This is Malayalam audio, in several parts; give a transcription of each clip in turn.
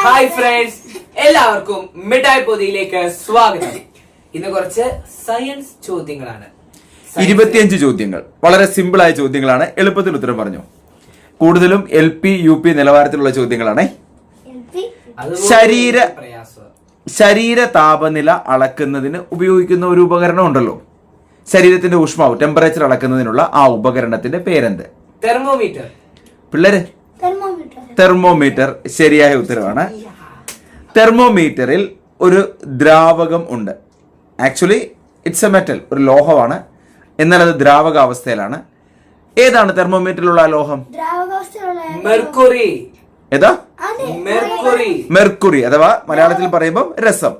ഹായ് ഫ്രണ്ട്സ് എല്ലാവർക്കും മിഠായി പൊതിയിലേക്ക് സ്വാഗതം. ഇന്ന് കുറച്ച് സയൻസ് ചോദ്യങ്ങളാണ്. ഇരുപത്തിയഞ്ച് ചോദ്യങ്ങൾ. വളരെ സിമ്പിൾ ആയ ചോദ്യങ്ങളാണ്. എളുപ്പത്തിൽ ഉത്തരം പറഞ്ഞു. കൂടുതലും എൽ പി യു പി നിലവാരത്തിലുള്ള ചോദ്യങ്ങളാണ്. ശരീര- ശരീര താപനില അളക്കുന്നതിന് ഉപയോഗിക്കുന്ന ഒരു ഉപകരണം ഉണ്ടല്ലോ. ശരീരത്തിന്റെ ഊഷ്മാവ് ടെമ്പറേച്ചർ അളക്കുന്നതിനുള്ള ആ ഉപകരണത്തിന്റെ പേരെന്ത്? തെർമോമീറ്റർ പിള്ളേര് തെർമോമീറ്റർ തെർമോമീറ്റർ ശരിയായ ഉത്തരവാണ്. തെർമോമീറ്ററിൽ ഒരു ദ്രാവകം ഉണ്ട്. ആക്ച്വലി ഇറ്റ്സ് എ മെറ്റൽ ഒരു ലോഹമാണ്. എന്നാൽ അത് ദ്രാവകാവസ്ഥയിലാണ്. ഏതാണ് തെർമോമീറ്ററിലുള്ള ആ ലോഹം? ദ്രാവകാവസ്ഥയിലുള്ള മെർക്കുറി ഏതാ? മെർക്കുറി മെർക്കുറി അഥവാ മലയാളത്തിൽ പറയുമ്പോൾ രസം.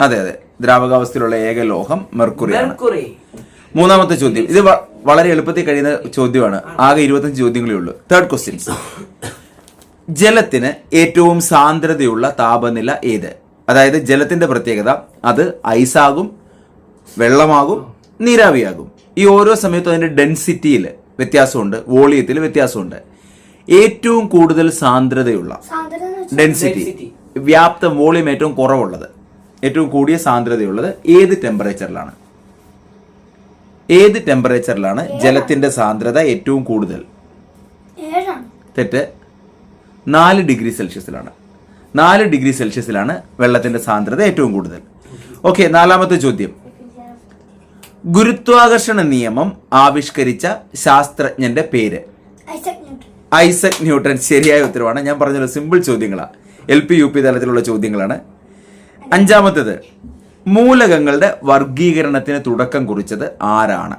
അതെ അതെ. ദ്രാവകാവസ്ഥയിലുള്ള ഏക ലോഹം മെർക്കുറി മൂന്നാമത്തെ ചോദ്യം. ഇത് വളരെ എളുപ്പത്തിൽ കഴിയുന്ന ചോദ്യമാണ്. ആകെ ഇരുപത്തഞ്ച് ചോദ്യങ്ങളേ ഉള്ളൂ. തേർഡ് ക്വസ്റ്റ്യൻസ് ജലത്തിന് ഏറ്റവും സാന്ദ്രതയുള്ള താപനില ഏത്? അതായത് ജലത്തിന്റെ പ്രത്യേകത അത് ഐസാകും വെള്ളമാകും നീരാവിയാകും. ഈ ഓരോ സമയത്തും അതിന്റെ ഡെൻസിറ്റിയിൽ വ്യത്യാസമുണ്ട് വോളിയത്തിൽ വ്യത്യാസമുണ്ട്. ഏറ്റവും കൂടുതൽ സാന്ദ്രതയുള്ള ഡെൻസിറ്റി. വ്യാപ്തം വോളിയം ഏറ്റവും കുറവുള്ളത് ഏറ്റവും കൂടിയ സാന്ദ്രതയുള്ളത് ഏത് ടെമ്പറേച്ചറിലാണ് ഏത് ടെമ്പറേച്ചറിലാണ് ജലത്തിന്റെ സാന്ദ്രത ഏറ്റവും കൂടുതൽ? തെറ്റ്. നാല് ഡിഗ്രി സെൽഷ്യസിലാണ്. നാല് ഡിഗ്രി സെൽഷ്യസിലാണ് വെള്ളത്തിന്റെ സാന്ദ്രത ഏറ്റവും കൂടുതൽ. ഓക്കെ നാലാമത്തെ ചോദ്യം. ഗുരുത്വാകർഷണ നിയമം ആവിഷ്കരിച്ച ശാസ്ത്രജ്ഞന്റെ പേര്? ഐസക് ന്യൂട്ടൺ ഐസക് ന്യൂട്ടൺ ശരിയായ ഉത്തരവാണ്. ഞാൻ പറഞ്ഞല്ലോ സിമ്പിൾ ചോദ്യങ്ങളാണ് എൽ പി യു പി തലത്തിലുള്ള ചോദ്യങ്ങളാണ്. അഞ്ചാമത്തേത്. മൂലകങ്ങളുടെ വർഗീകരണത്തിന് തുടക്കം കുറിച്ചത് ആരാണ്?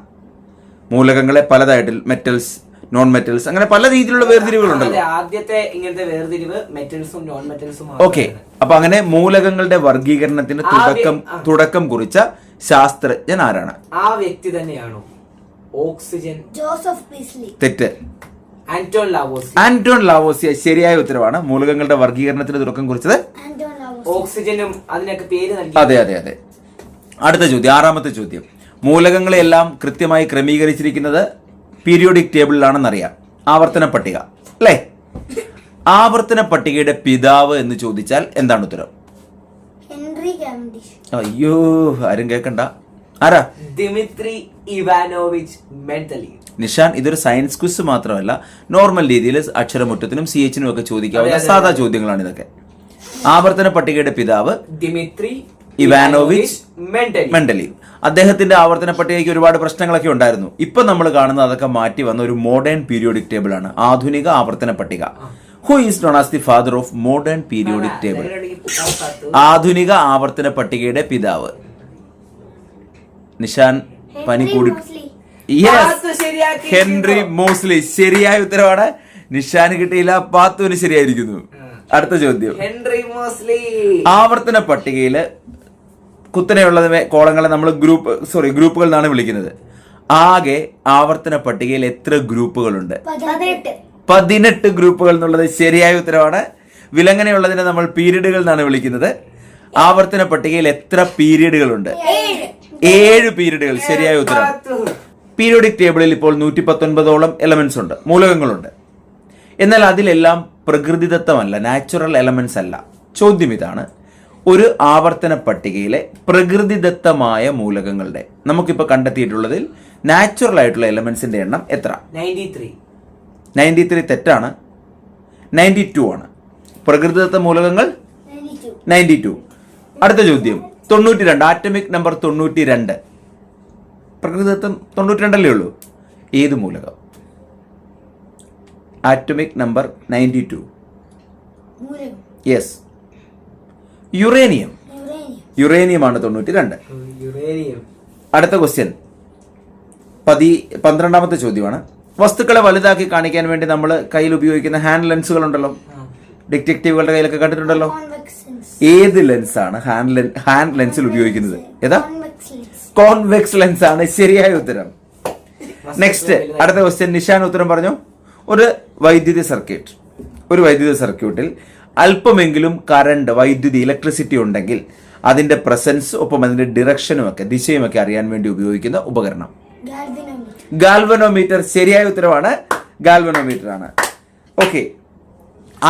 മൂലകങ്ങളെ പലതായിട്ട് മെറ്റൽസ് നോൺ മെറ്റൽസ് അങ്ങനെ പല രീതിയിലുള്ള വേർതിരിവുകളുണ്ടല്ലോ. ആദ്യത്തെ ഇങ്ങനത്തെ വേർതിരിവ് മെറ്റൽസും നോൺ മെറ്റൽസും ഓക്കെ അപ്പൊ അങ്ങനെ മൂലകങ്ങളുടെ വർഗീകരണത്തിന് തുടക്കം തുടക്കം കുറിച്ച ശാസ്ത്രജ്ഞൻ ആരാണ്? ആ വ്യക്തി തന്നെയാണോ? ഓക്സിജൻ. ജോസഫ് പ്രീസ്ലി തെറ്റ്. ആന്റോൺ ലാവോസിയ ആന്റോൺ ലാവോസിയ ശരിയായ ഉത്തരവാണ്. മൂലകങ്ങളുടെ വർഗീകരണത്തിന് തുടക്കം കുറിച്ചത്? ഓക്സിജനും അതിനൊക്കെ പേര് നൽകി. അതെ അതെ അതെ. അടുത്ത ചോദ്യം ആറാമത്തെ ചോദ്യം. മൂലകങ്ങളെല്ലാം കൃത്യമായി ക്രമീകരിച്ചിരിക്കുന്നത് പീരിയോഡിക് ടേബിളിലാണെന്നറിയാം. ആവർത്തന പട്ടിക അല്ലേ? ആവർത്തന പട്ടികയുടെ പിതാവ് എന്ന് ചോദിച്ചാൽ എന്താണ് ഉത്തരം? അയ്യോ ആരും കേക്കണ്ട ആരാ? ദിമിത്രി ഇവാനോവിച്ച് മെന്റലി നിഷാൻ ഇതൊരു സയൻസ് ക്വിസ് മാത്രമല്ല നോർമൽ രീതിയിൽ അക്ഷരമുറ്റത്തിനും സി എച്ചിനും ഒക്കെ ചോദിക്കാവുന്ന സാധാ ചോദ്യങ്ങളാണ് ഇതൊക്കെ. ആവർത്തന പട്ടികയുടെ പിതാവ് ദിമിത്രി ഇവാനോവിച്ച് മെന്റലി. അദ്ദേഹത്തിന്റെ ആവർത്തന പട്ടികയ്ക്ക് ഒരുപാട് പ്രശ്നങ്ങളൊക്കെ ഉണ്ടായിരുന്നു. ഇപ്പൊ നമ്മൾ കാണുന്നത് അതൊക്കെ മാറ്റി വന്ന ഒരു മോഡേൺ പീരിയോഡിക് ടേബിൾ ആണ്. ആധുനിക ആവർത്തന പട്ടിക. Who is known as the father of modern periodic table ആധുനിക ആവർത്തന പട്ടികയുടെ പിതാവ്. നിഷാൻ പനി ഹെൻറി കൂടി. Henry Moseley. ശരിയായ ഉത്തരവാണ്. നിഷാന് കിട്ടിയില്ല പാത്തുവിന് ശരിയായിരിക്കുന്നു. അടുത്ത ചോദ്യം. Henry Moseley. ആവർത്തന പട്ടികയിൽ കുത്തനെയുള്ള കോളങ്ങളെ നമ്മൾ ഗ്രൂപ്പ് സോറി ഗ്രൂപ്പുകൾ എന്നാണ് വിളിക്കുന്നത്. ആകെ ആവർത്തന പട്ടികയിൽ എത്ര ഗ്രൂപ്പുകളുണ്ട്? പതിനെട്ട്. ഗ്രൂപ്പുകൾ എന്നുള്ളത് ശരിയായ ഉത്തരവാണ് വിലങ്ങനെയുള്ളതിനെ നമ്മൾ പീരീഡുകൾ എന്നാണ് വിളിക്കുന്നത്. ആവർത്തന പട്ടികയിൽ എത്ര പീരീഡുകളുണ്ട്? ഏഴ്. ഏഴ് പീരീഡുകൾ ശരിയായ ഉത്തരം. പീരിയോഡിക് ടേബിളിൽ ഇപ്പോൾ നൂറ്റി പത്തൊൻപതോളം എലമെന്റ്സ് ഉണ്ട്. മൂലകങ്ങളുണ്ട്. എന്നാൽ അതിലെല്ലാം പ്രകൃതിദത്തമല്ല നാച്ചുറൽ എലമെന്റ്സ് അല്ല. ചോദ്യം ഇതാണ്. ഒരു ആവർത്തന പട്ടികയിലെ പ്രകൃതിദത്തമായ മൂലകങ്ങളുടെ നമുക്കിപ്പോൾ കണ്ടെത്തിയിട്ടുള്ളതിൽ നാച്ചുറൽ ആയിട്ടുള്ള എലമെന്റ്സിന്റെ എണ്ണം എത്ര? 93 നയന്റി ത്രീ തെറ്റാണ്. നയന്റി ടു ആണ്. പ്രകൃതിദത്ത മൂലകങ്ങൾ? നയന്റി ടു അടുത്ത ചോദ്യം. തൊണ്ണൂറ്റി രണ്ട് ആറ്റമിക് നമ്പർ തൊണ്ണൂറ്റി രണ്ട് പ്രകൃതിദത്തം തൊണ്ണൂറ്റി രണ്ടല്ലേ ഉള്ളൂ? ഏത് മൂലകം? Atomic number ninety two yes uranium uranium യുറേനിയമാണ് തൊണ്ണൂറ്റി രണ്ട് യുറേനിയം അടുത്ത ക്വസ്റ്റ്യൻ പതി പന്ത്രണ്ടാമത്തെ ചോദ്യമാണ്. വസ്തുക്കളെ വലുതാക്കി കാണിക്കാൻ വേണ്ടി നമ്മൾ കയ്യിൽ ഉപയോഗിക്കുന്ന ഹാൻഡ് ലെൻസുകൾ ഉണ്ടല്ലോ ഡിറ്റക്റ്റീവുകളുടെ കയ്യിലൊക്കെ കണ്ടിട്ടുണ്ടല്ലോ. ഏത് ലെൻസാണ് ഹാൻഡ് ലെൻ ഹാൻഡ് ലെൻസിൽ ഉപയോഗിക്കുന്നത്? ഏതാ? കോൺവെക്സ് ലെൻസ് കോൺവെക്സ് ലെൻസ് ആണ് ശരിയായ ഉത്തരം നെക്സ്റ്റ് അടുത്ത ക്വസ്റ്റ്യൻ നിഷാൻ ഉത്തരം പറഞ്ഞു. ഒരു വൈദ്യുതി സർക്യൂട്ട്. ഒരു വൈദ്യുതി സർക്യൂട്ടിൽ അല്പമെങ്കിലും കറണ്ട് വൈദ്യുതി ഇലക്ട്രിസിറ്റി ഉണ്ടെങ്കിൽ അതിന്റെ പ്രസൻസ് ഒപ്പം അതിന്റെ ഡിറക്ഷനും ഒക്കെ ദിശയും ഒക്കെ അറിയാൻ വേണ്ടി ഉപയോഗിക്കുന്ന ഉപകരണം. ഗാൽവിനോമീറ്റർ. ഗാൽവനോമീറ്റർ ശരിയായ ഉത്തരവാണ് ഗാൽവനോമീറ്റർ ആണ് ഓക്കെ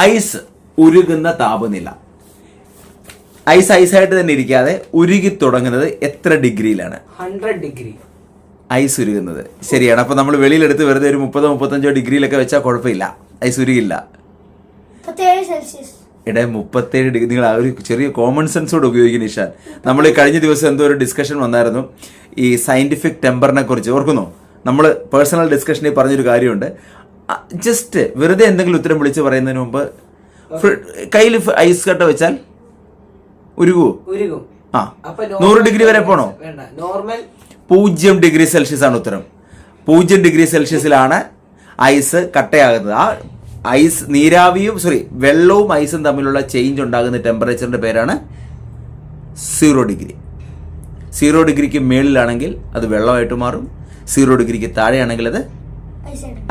ഐസ് ഉരുകുന്ന താപനില. ഐസ് ഐസായിട്ട് തന്നെ ഇരിക്കാതെ ഉരുകി തുടങ്ങുന്നത് എത്ര ഡിഗ്രിയിലാണ്? ഹൺഡ്രഡ് ഡിഗ്രി ഐസ് ഉരുകുന്നത്. ശരിയാണ്. അപ്പൊ നമ്മൾ വെളിയിലെടുത്ത് വെറുതെ ഒരു മുപ്പതോ മുപ്പത്തഞ്ചോ ഡിഗ്രിയിലൊക്കെ വെച്ചാൽ കുഴപ്പമില്ല. ഐസ് ഉരുകില്ല. ഇട സെൽഷ്യസ് ഇടെ മുപ്പത്തേഴ് ഡിഗ്രി നിങ്ങൾ ആ ഒരു ചെറിയ കോമൺ സെൻസോട് ഉപയോഗിക്കുന്ന ഇഷാൻ നമ്മൾ ഈ കഴിഞ്ഞ ദിവസം എന്തോ ഒരു ഡിസ്കഷൻ വന്നായിരുന്നു. ഈ സയന്റിഫിക് ടെമ്പറിനെ കുറിച്ച്. ഓർക്കുന്നോ? നമ്മൾ പേഴ്സണൽ ഡിസ്കഷനിൽ പറഞ്ഞൊരു കാര്യമുണ്ട്. ജസ്റ്റ് വെറുതെ എന്തെങ്കിലും ഉത്തരം വിളിച്ച് പറയുന്നതിന് മുമ്പ് കയ്യിൽ ഐസ് കട്ട വെച്ചാൽ ഉരുകുവോ? ഉരുകും. ആ. നൂറ് ഡിഗ്രി വരെ പോണോ? വേണ്ട. നോർമൽ പൂജ്യം ഡിഗ്രി സെൽഷ്യസ് ആണ് ഉത്തരം. പൂജ്യം ഡിഗ്രി സെൽഷ്യസിലാണ് ഐസ് കട്ടയാകുന്നത്. ആ ഐസ് നീരാവിയും സോറി വെള്ളവും ഐസും തമ്മിലുള്ള ചേഞ്ച് ഉണ്ടാകുന്ന ടെമ്പറേച്ചറിന്റെ പേരാണ് സീറോ ഡിഗ്രി. സീറോ ഡിഗ്രിക്ക് മേളിലാണെങ്കിൽ അത് വെള്ളമായിട്ട് മാറും. സീറോ ഡിഗ്രിക്ക് താഴെയാണെങ്കിൽ അത്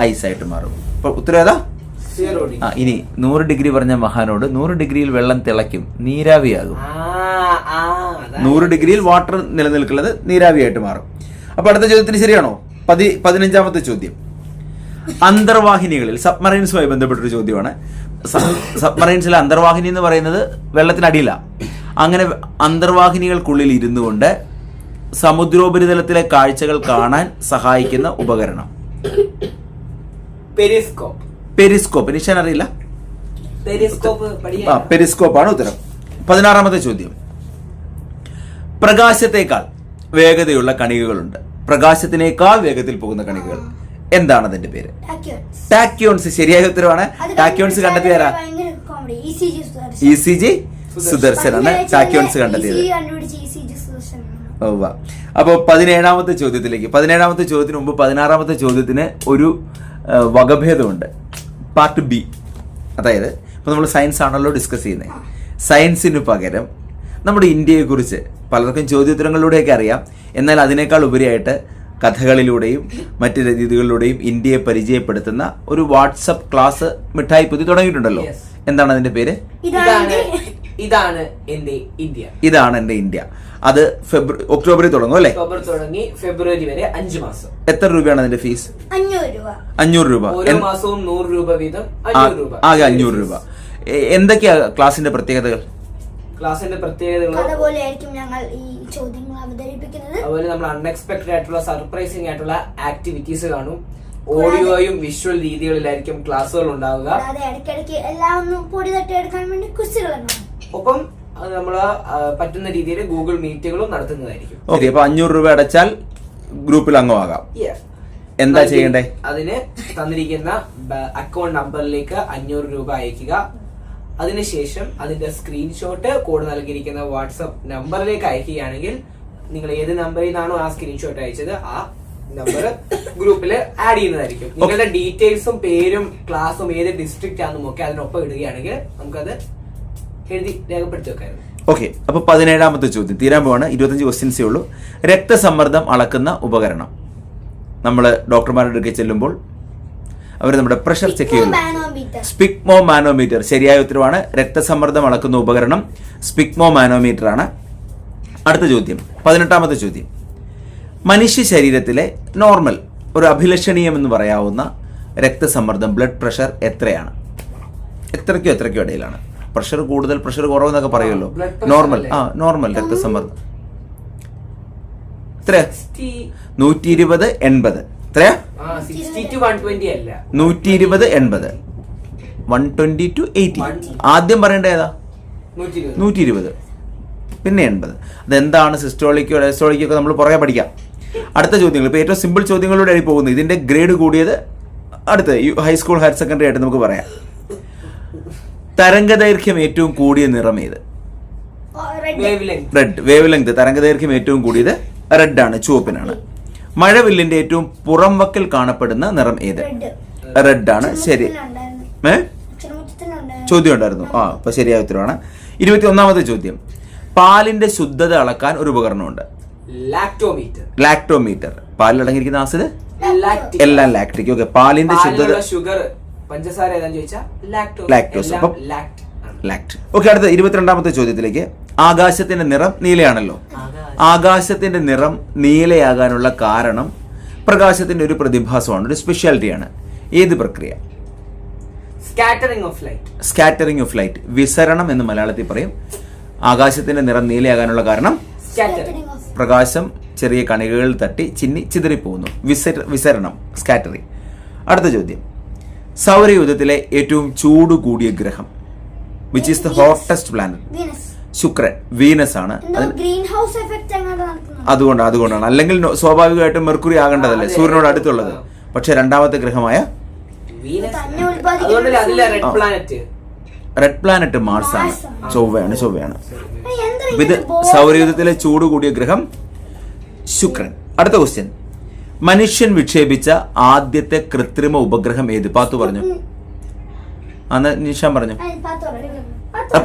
ഐസായിട്ട് മാറും. അപ്പൊ ഉത്തരം ഏതാ? ആ ഇനി നൂറ് ഡിഗ്രി പറഞ്ഞ മഹാനോട് നൂറ് ഡിഗ്രിയിൽ വെള്ളം തിളയ്ക്കും നീരാവിയാകും. നൂറ് ഡിഗ്രിയിൽ വാട്ടർ നിലനിൽക്കുന്നത് നീരാവിയായിട്ട് മാറും. അപ്പൊ അടുത്ത ചോദ്യത്തിന് ശരിയാണോ? പതി പതിനഞ്ചാമത്തെ ചോദ്യം. അന്തർവാഹിനികളിൽ സബ്മറൈൻസുമായി ബന്ധപ്പെട്ടൊരു ചോദ്യമാണ്. സബ്മറൈൻസിലെ അന്തർവാഹിനി എന്ന് പറയുന്നത് വെള്ളത്തിനടിയില്ല അങ്ങനെ അന്തർവാഹിനികൾക്കുള്ളിൽ ഇരുന്നു കൊണ്ട് സമുദ്രോപരിതലത്തിലെ കാഴ്ചകൾ കാണാൻ സഹായിക്കുന്ന ഉപകരണം. പെരിസ്കോപ്പ്. പെരിസ്കോപ്പ്. നിശാൻ അറിയില്ല? പെരിസ്കോപ്പ് ആ പഠിയാ പെരിസ്കോപ്പ് ആണ് ഉത്തരം. പതിനാറാമത്തെ ചോദ്യം. പ്രകാശത്തേക്കാൾ വേഗതയുള്ള കണികകളുണ്ട്. പ്രകാശത്തിനേക്കാൾ വേഗത്തിൽ പോകുന്ന കണികകൾ. എന്താണ് അതിന്റെ പേര്? ടാക്യോൺസ് ശരിയായ ഉത്തരവാണ്. ടാക്യോൺസ് കണ്ടെത്തി തരാ ഭയങ്കര കോമഡി ഇ സി ജി സുദർശനാണ്. ടാക്യോൺസ് കണ്ടെത്തിയത്. അപ്പോൾ ഇ സി ജി സുദർശനാണ് ഉവ്വ. അപ്പൊ പതിനേഴാമത്തെ ചോദ്യത്തിലേക്ക്. പതിനേഴാമത്തെ ചോദ്യത്തിന് മുമ്പ് പതിനാറാമത്തെ ചോദ്യത്തിന് ഒരു വകഭേദമുണ്ട്. പാർട്ട് ബി അതായത് ഇപ്പൊ നമ്മൾ സയൻസ് ആണല്ലോ ഡിസ്കസ് ചെയ്യുന്നത് സയൻസിന് പകരം നമ്മുടെ ഇന്ത്യയെക്കുറിച്ച് പലർക്കും ചോദ്യോത്തരങ്ങളിലൂടെയൊക്കെ അറിയാം. എന്നാൽ അതിനേക്കാൾ ഉപരിയായിട്ട് കഥകളിലൂടെയും മറ്റ് രീതികളിലൂടെയും ഇന്ത്യയെ പരിചയപ്പെടുത്തുന്ന ഒരു വാട്സപ്പ് ക്ലാസ് മിഠായി പുതി തുടങ്ങിയിട്ടുണ്ടല്ലോ. എന്താണ് അതിന്റെ പേര്? ഇതാണ്. എന്റെ ഇന്ത്യ. ഇതാണ് എന്റെ ഇന്ത്യ. അത് ഫെബ്രുവരി ഒക്ടോബറിൽ തുടങ്ങും അല്ലേ? ഒക്ടോബർ തുടങ്ങി ഫെബ്രുവരി വരെ അഞ്ചു മാസം. എത്ര രൂപയാണ് അതിന്റെ ഫീസ്? അഞ്ഞൂറ് രൂപ. അഞ്ഞൂറ് രൂപ. ഓരോ മാസവും നൂറ് രൂപ വീതം ആ- അഞ്ഞൂറ് രൂപ. ആകെ അഞ്ഞൂറ് രൂപ. എന്തൊക്കെയാ ക്ലാസിന്റെ പ്രത്യേകതകൾ? ക്ലാസിന്റെ പ്രത്യേകതകൾ ഞങ്ങൾ ഈ ചോദ്യങ്ങൾ അവതരിപ്പിക്കുന്നത്. അതുപോലെ നമ്മൾ അൺഎക്സ്പെക്ടഡ് ആയിട്ടുള്ള സർപ്രൈസിംഗ് ആയിട്ടുള്ള ആക്ടിവിറ്റീസ് കാണും. ഓഡിയോയും വിഷ്വൽ രീതികളിലായിരിക്കും ക്ലാസ്സുകൾ ഉണ്ടാവുക. ഇടയ്ക്കിടയ്ക്ക് എല്ലാം ഒന്ന് പൊടി വേണ്ടി ഒപ്പം അത് നമ്മൾ പറ്റുന്ന രീതിയിൽ ഗൂഗിൾ മീറ്റുകളും നടത്തുന്നതായിരിക്കും. ഓക്കെ അപ്പൊ അഞ്ഞൂറ് രൂപ അടച്ചാൽ ഗ്രൂപ്പിൽ അംഗമാകാം. എന്താ ചെയ്യണ്ടേ? അതിന് തന്നിരിക്കുന്ന അക്കൗണ്ട് നമ്പറിലേക്ക് അഞ്ഞൂറ് രൂപ അയക്കുക. അതിനുശേഷം അതിന്റെ സ്ക്രീൻഷോട്ട് കോഡ് നൽകിയിരിക്കുന്ന വാട്സപ്പ് നമ്പറിലേക്ക് അയക്കുകയാണെങ്കിൽ നിങ്ങൾ ഏത് നമ്പറിൽ നിന്നാണോ ആ സ്ക്രീൻഷോട്ട് അയച്ചത് ആ നമ്പർ ഗ്രൂപ്പിൽ ആഡ് ചെയ്യുന്നതായിരിക്കും. നിങ്ങളുടെ ഡീറ്റെയിൽസും പേരും ക്ലാസും ഏത് ഡിസ്ട്രിക്റ്റ് ആണെന്നും ഒക്കെ അതിനൊപ്പം ഇടുകയാണെങ്കിൽ നമുക്കത് എഴുതി രേഖപ്പെടുത്തി വെക്കായിരുന്നു ഓക്കെ അപ്പൊ പതിനേഴാമത്തെ ചോദ്യം. തീരാൻ പോവാണ്. ഇരുപത്തഞ്ച് ക്വസ്റ്റ്യൻസേ ഉള്ളൂ. രക്തസമ്മർദ്ദം അളക്കുന്ന ഉപകരണം. നമ്മൾ ഡോക്ടർമാരുടെ അടുക്കൽ ചെല്ലുമ്പോൾ അവർ നമ്മുടെ പ്രഷർ ചെക്ക് ചെയ്യുന്നു. സ്പിക്മോ മാനോമീറ്റർ ശരിയായ ഉത്തരവാണ്. രക്തസമ്മർദ്ദം അളക്കുന്ന ഉപകരണം സ്പിക്മോ മാനോമീറ്റർ ആണ്. അടുത്ത ചോദ്യം. പതിനെട്ടാമത്തെ ചോദ്യം. മനുഷ്യ ശരീരത്തിലെ നോർമൽ ഒരു അഭിലഷണീയം എന്ന് പറയാവുന്ന രക്തസമ്മർദ്ദം ബ്ലഡ് പ്രഷർ എത്രയാണ്? എത്രയ്ക്കോ എത്രയ്ക്കോ ഇടയിലാണ്. പ്രഷർ കൂടുതൽ പ്രഷർ കുറവെന്നൊക്കെ പറയുമല്ലോ. നോർമൽ ആ നോർമൽ രക്തസമ്മർദ്ദം. എത്രയാ? നൂറ്റി ഇരുപത് എൺപത്. എത്രയാ? നൂറ്റി ഇരുപത് എൺപത്. വൺ ട്വന്റി ടു എയ്റ്റി ആദ്യം പറയേണ്ട ഏതാ? നൂറ്റി ഇരുപത് പിന്നെ എൺപത്. അതെന്താണ് സിസ്റ്റോളിക്കോ ഡയസ്റ്റോളിക്കോ ഒക്കെ നമ്മൾ പുറകെ പഠിക്കാം. അടുത്ത ചോദ്യങ്ങൾ. ഇപ്പോൾ ഏറ്റവും സിമ്പിൾ ചോദ്യങ്ങളിലൂടെ ആയി പോകുന്നത് ഇതിന്റെ ഗ്രേഡ് കൂടിയത് അടുത്ത ഹൈസ്കൂൾ ഹയർ സെക്കൻഡറി ആയിട്ട് നമുക്ക് പറയാം. തരംഗദൈർഘ്യം ഏറ്റവും കൂടിയ നിറം ഏത്? Red wavelength red wavelength തരംഗദൈർഘ്യം ഏറ്റവും കൂടിയത് റെഡ് ആണ് ചുവപ്പിനാണ്. മഴവില്ലിന്റെ ഏറ്റവും പുറം വക്കൽ കാണപ്പെടുന്ന നിറം ഏത്? റെഡ് റെഡ് ആണ്. ശരി. ഏ? ചോദ്യം ഉണ്ടായിരുന്നു. ആ അപ്പൊ ശരിയായ ഉത്തരവാണ്. ഇരുപത്തി ഒന്നാമത്തെ ചോദ്യം. പാലിന്റെ ശുദ്ധത അളക്കാൻ ഒരു ഉപകരണമുണ്ട്. ലാക്ടോമീറ്റർ ലാക്ടോമീറ്റർ പാലിൽ അടങ്ങിയിരിക്കുന്ന ആസിഡ്? എല്ലാം ലാക്ടിക് ഓക്കെ പാലിന്റെ ശുദ്ധത ഷുഗർ പഞ്ചസാര ലാക്ടോസ് അപ്പം-. ലാക്ട് ഓക്കെ അടുത്ത ഇരുപത്തിരണ്ടാമത്തെ ചോദ്യത്തിലേക്ക്. ആകാശത്തിന്റെ നിറം നീലയാണല്ലോ. ആകാശത്തിന്റെ നിറം നീലയാകാനുള്ള കാരണം പ്രകാശത്തിന്റെ ഒരു പ്രതിഭാസമാണ് ഒരു സ്പെഷ്യാലിറ്റിയാണ് ഏത് പ്രക്രിയ? Scattering of light scattering of light വിസരണം എന്ന് മലയാളത്തിൽ പറയും. ആകാശത്തിന്റെ നിറം നീലയാകാനുള്ള കാരണം? പ്രകാശം ചെറിയ കണികകളിൽ തട്ടി ചിന്നി ചിതറിപ്പോകുന്നു. വിസര വിസരണം സ്കാറ്ററിംഗ് അടുത്ത ചോദ്യം. സൗരയൂഥത്തിലെ ഏറ്റവും ചൂട് കൂടിയ ഗ്രഹം which is the hottest planet ശുക്രൻ വീനസ് ആണ്. അതിന് ഗ്രീൻ ഹൗസ് എഫക്റ്റ് അങ്ങനെ നടക്കുന്നത് അതുകൊണ്ട് അതുകൊണ്ടാണ്. അല്ലെങ്കിൽ സ്വാഭാവികമായിട്ടും മെർക്കുറി ആകേണ്ടതല്ലേ? സൂര്യനോട് അടുത്തുള്ളത്. പക്ഷെ രണ്ടാമത്തെ ഗ്രഹമായ red planet red planet Mars ആണ്. ചൊവ്വയാണ് ചൊവ്വയാണ്. ഇത് ഇങ്ങനെ സൗരയൂഥത്തിലെ ചൂട് കൂടിയ ഗ്രഹം ശുക്രൻ. അടുത്ത ക്വസ്റ്റ്യൻ മനുഷ്യൻ വിക്ഷേപിച്ച ആദ്യത്തെ കൃത്രിമ ഉപഗ്രഹം ഏത്? പാത്തു പറഞ്ഞു. അന്ന് നിഷാൻ പറഞ്ഞു.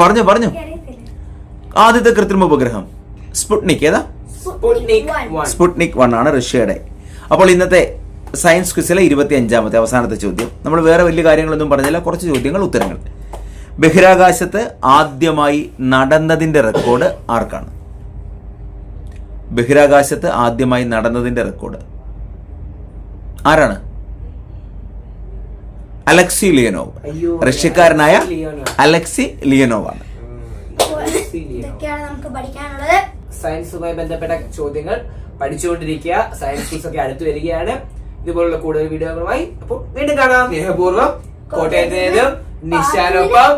പറഞ്ഞു പറഞ്ഞു. ആദ്യത്തെ കൃത്രിമ ഉപഗ്രഹം. സ്പുട്നിക് ഏതാ? Sputnik One. വൺ ആണ് റഷ്യയുടെ. അപ്പോൾ ഇന്നത്തെ സയൻസ് ക്വിസിലെ ഇരുപത്തി അഞ്ചാമത്തെ അവസാനത്തെ ചോദ്യം. നമ്മൾ വേറെ വലിയ കാര്യങ്ങളൊന്നും പറഞ്ഞില്ല കുറച്ച് ചോദ്യങ്ങൾ ഉത്തരങ്ങൾ. ബഹിരാകാശത്ത് ആദ്യമായി നടന്നതിന്റെ റെക്കോർഡ് ആർക്കാണ്? ബഹിരാകാശത്ത് ആദ്യമായി നടന്നതിന്റെ റെക്കോർഡ് ആരാണ്? Alexei Leonov. റഷ്യക്കാരനായ Alexei Leonov. Alexei Leonov. ആണ് ഇതൊക്കെയാണ് നമുക്ക് പഠിക്കാനുള്ളത്. സയൻസുമായി ബന്ധപ്പെട്ട ചോദ്യങ്ങൾ പഠിച്ചുകൊണ്ടിരിക്കുക. സയൻസ് ക്യൂസ് ഒക്കെ അടുത്ത് വരികയാണ്. ഇതുപോലുള്ള കൂടുതൽ വീഡിയോകളുമായി അപ്പോൾ വീണ്ടും കാണാം. സ്നേഹപൂർവം. കോട്ടയത്തിനേതും നിശാനൊപ്പം